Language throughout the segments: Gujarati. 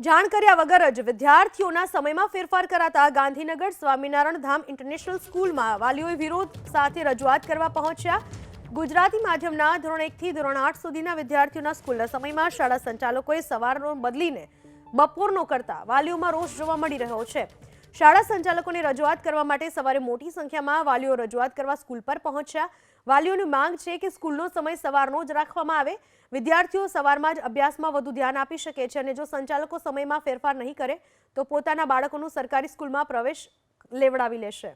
જાણ કર્યા વગર જ વિદ્યાર્થીઓના સમયમાં ફેરફાર કરાતા ગાંધીનગર સ્વામિનારાયણ ધામ ઇન્ટરનેશનલ સ્કૂલમાં વાલીઓએ વિરોધ સાથે રજૂઆત કરવા પહોંચ્યા. ગુજરાતી માધ્યમના ધોરણ એકથી ધોરણ આઠ સુધીના વિદ્યાર્થીઓના સ્કૂલના સમયમાં શાળા સંચાલકોએ સવારનો બદલીને બપોરનો કરતા વાલીઓમાં રોષ જોવા મળી રહ્યો છે. શાળા સંચાલકોને રજૂઆત કરવા માટે સવારે મોટી સંખ્યામાં વાલીઓ રજૂઆત કરવા સ્કૂલ પર પહોંચ્યા. વાલીઓની માંગ છે કે સ્કૂલનો સમય સવારનો જ રાખવામાં આવે. વિદ્યાર્થીઓ સવારમાં જ અભ્યાસમાં વધુ ધ્યાન આપી શકે છે અને જો સંચાલકો સમયમાં ફેરફાર નહીં કરે, તો પોતાના બાળકોનું સરકારી સ્કૂલમાં પ્રવેશ લેવડાવી લેશે.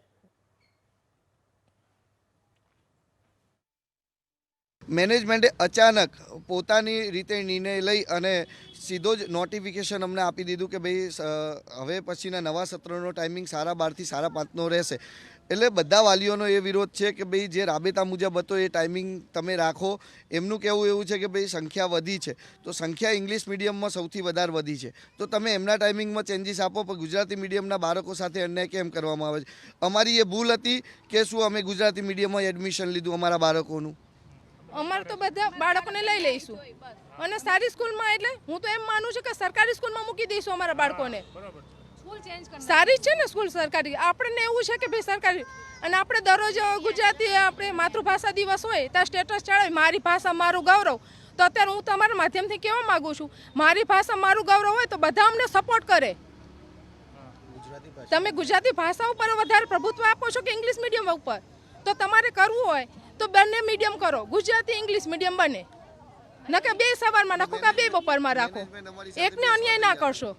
મેનેજમેન્ટે અચાનક પોતાની રીતે નિર્ણય લઈ અને સીધો જ નોટિફિકેશન અમને આપી દીધું કે ભાઈ હવે પછીના નવા સત્રનો ટાઈમિંગ સારા બારથી સારા પાંચનો રહેશે. એટલે બધા વાલીઓનો એ વિરોધ છે કે ભાઈ, જે રાબેતા મુજબ હતો એ ટાઈમિંગ તમે રાખો. એમનું કહેવું એવું છે કે ભાઈ, સંખ્યા વધી છે. તો સંખ્યા ઇંગ્લિશ મીડિયમમાં સૌથી વધારે વધી છે. તો તમે એમના ટાઈમિંગમાં ચેન્જીસ આપો, પણ ગુજરાતી મીડિયમના બાળકો સાથે અન્યાય કેમ કરવામાં આવે છે? અમારી એ ભૂલ હતી કે શું અમે ગુજરાતી મીડિયમમાં એડમિશન લીધું અમારા બાળકોનું? અમારે તો બધા બાળકોને લઈ લઈશું. અને સારી સ્કૂલમાં એટલે હું તો એમ માનું છું કે સરકારી સ્કૂલમાં મૂકી દઈશું અમારા બાળકોને. સારી છે ને સ્કૂલ સરકારી. આપણને એવું છે કે ભાઈ સરકારી. અને આપણે દરરોજ ગુજરાતી આપણે માતૃભાષા દિવસ હોય ત્યાં સ્ટેટસ ચડાવી. મારી ભાષા મારું ગૌરવ. તો અત્યારે હું તમારા માધ્યમથી કહેવા માંગુ છું? મારી ભાષા મારું ગૌરવ હોય તો બધા અમને સપોર્ટ કરે. તમે ગુજરાતી ભાષા ઉપર વધારે પ્રભુત્વ આપો છો કે ઇંગ્લિશ મીડિયમ ઉપર? તો તમારે કરવું હોય. તો બંને મીડિયમ કરો. ગુજરાતી ઇંગ્લિશ મીડિયમ બને. નકે બે સવારમાં નાખો કે બે બપોરમાં રાખો. એકને અન્યાય ના કરશો.